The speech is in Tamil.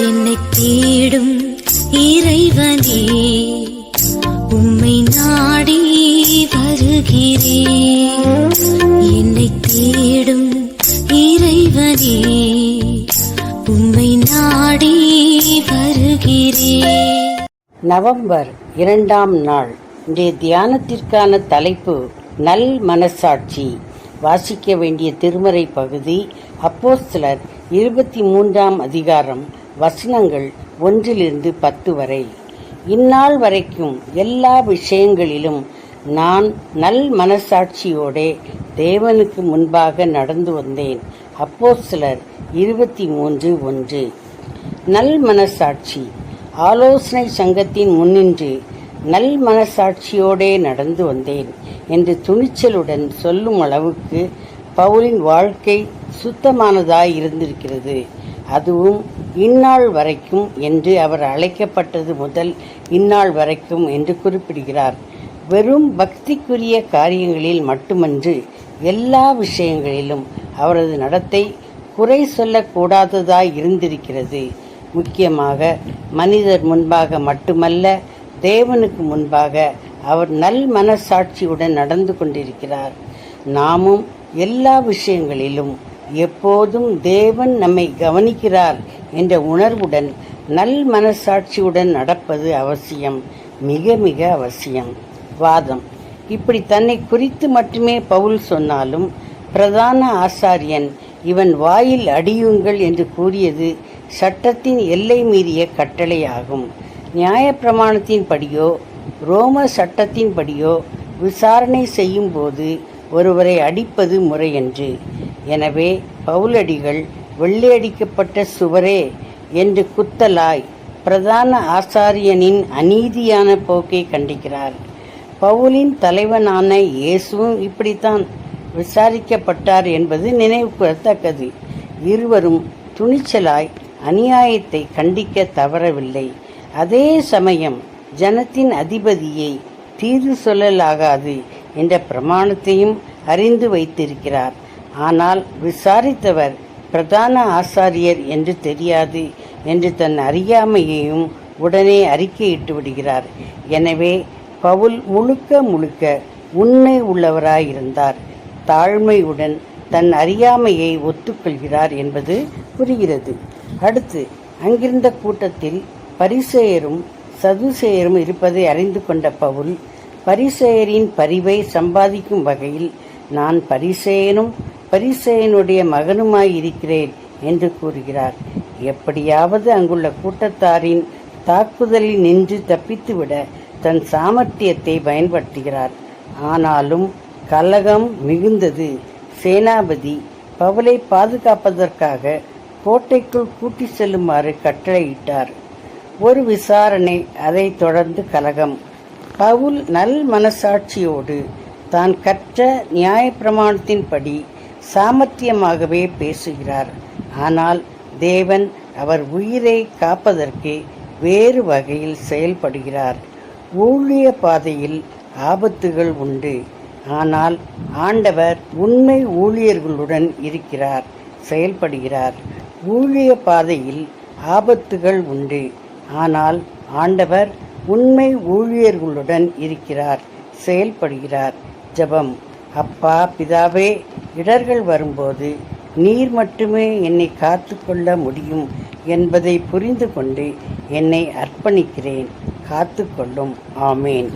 என்னை தேடும் இறைவனே உம்மை நாடி வருகிறேன் என்னை தேடும் இறைவனே உம்மை நாடி வருகிறேன் நவம்பர் இரண்டாம் நாள். இன்றைய தியானத்திற்கான தலைப்பு நல் மனசாட்சி. வாசிக்க வேண்டிய திருமறை பகுதி அப்போஸ்தலர் இருபத்தி மூன்றாம் அதிகாரம் வசனங்கள் ஒன்றிலிருந்து பத்து வரை. இந்நாள் வரைக்கும் எல்லா விஷயங்களிலும் நான் நல் மனசாட்சியோடே தேவனுக்கு முன்பாக நடந்து வந்தேன். அப்போ சிலர் இருபத்தி மூன்று ஒன்று. நல் மனசாட்சி. ஆலோசனை சங்கத்தின் முன்னின்று நல் மனசாட்சியோடே நடந்து வந்தேன் என்று துணிச்சலுடன் சொல்லும் அளவுக்கு பவுலின் வாழ்க்கை சுத்தமானதாய் இருந்திருக்கிறது அதுவும் இந்நாள் வரைக்கும் என்று அவர் அழைக்கப்பட்டது முதல் இந்நாள் வரைக்கும் என்று குறிப்பிடுகிறார். வெறும் பக்திக்குரிய காரியங்களில் மட்டுமன்று எல்லா விஷயங்களிலும் அவரது நடத்தை குறை சொல்லக்கூடாததாய் இருந்திருக்கிறது. முக்கியமாக மனிதர் முன்பாக மட்டுமல்ல தேவனுக்கு முன்பாக அவர் நல் மனசாட்சியுடன் நடந்து கொண்டிருக்கிறார். நாமும் எல்லா விஷயங்களிலும் எப்போதும் தேவன் நம்மை கவனிக்கிறார் என்ற உணர்வுடன் நல் மனசாட்சியுடன் நடப்பது அவசியம் மிக மிக அவசியம். வாதம். இப்படி தன்னை குறித்து மட்டுமே பவுல் சொன்னாலும் பிரதான ஆசாரியன் இவன் வாயில் அடியுங்கள் என்று கூறியது சட்டத்தின் எல்லை மீறிய கட்டளையாகும். நியாயப்பிரமாணத்தின் படியோ ரோம சட்டத்தின் படியோ விசாரணை செய்யும் போது ஒருவரை அடிப்பது முறையன்று. எனவே பவுலடிகள் வெள்ளையடிக்கப்பட்ட சுவரே என்று குத்தலாய் பிரதான ஆசாரியனின் அநீதியான போக்கை கண்டிக்கிறார். பவுலின் தலைவனான இயேசுவும் இப்படித்தான் விசாரிக்கப்பட்டார் என்பது நினைவு கூறத்தக்கது இருவரும் துணிச்சலாய் அநியாயத்தை கண்டிக்க தவறவில்லை. அதே சமயம் ஜனத்தின் அதிபதியை தீர்வு சொல்லலாகாது என்ற பிரமாணத்தையும் அறிந்து வைத்திருக்கிறார். ஆனால் விசாரித்தவர் பிரதான ஆசாரியர் என்று தெரியாது என்று தன் அறியாமையையும் உடனே அறிக்கையிட்டு விடுகிறார். எனவே பவுல் முழுக்க முழுக்க உண்மை உள்ளவராயிருந்தார். தாழ்மையுடன் தன் அறியாமையை ஒத்துக்கொள்கிறார் என்பது புரிகிறது. அடுத்து அங்கிருந்த கூட்டத்தில் பரிசேயரும் சதுசேயரும் இருப்பதை அறிந்து கொண்ட பவுல் பரிசேயரின் பரிவை சம்பாதிக்கும் வகையில் நான் பரிசேயனும் பரிசேயனுடைய மகனுமாயிருக்கிறேன் என்று கூறுகிறார். எப்படியாவது அங்குள்ள கூட்டத்தாரின் தாக்குதலில் நின்று தப்பித்துவிட தன் சாமர்த்தியத்தை பயன்படுத்துகிறார். ஆனாலும் கலகம் மிகுந்தது. சேனாபதி பவுலை பாதுகாப்பதற்காக கோட்டைக்குள் கூட்டி செல்லுமாறு கட்டளையிட்டார். ஒரு விசாரணை அதை தொடர்ந்து கலகம். பவுல் நல் மனசாட்சியோடு தான் கற்ற நியாயப்பிரமாணத்தின்படி சாமர்த்தியமாகவே பேசுகிறார். ஆனால் தேவன் அவர் உயிரை காப்பதற்கு வேறு வகையில் செயல்படுகிறார். ஊழிய பாதையில் ஆபத்துகள் உண்டு. ஆனால் ஆண்டவர் உண்மை ஊழியர்களுடன் இருக்கிறார் செயல்படுகிறார். ஊழிய பாதையில் ஆபத்துகள் உண்டு. ஆனால் ஆண்டவர் உண்மை ஊழியர்களுடன் இருக்கிறார் செயல்படுகிறார். ஜெபம். அப்பா பிதாவே இடர்கள் வரும்போது நீர் மட்டுமே என்னை காத்துக்கொள்ள முடியும் என்பதை புரிந்து கொண்டு என்னை அர்ப்பணிக்கிறேன். காத்துக்கொள்ளும். ஆமேன்.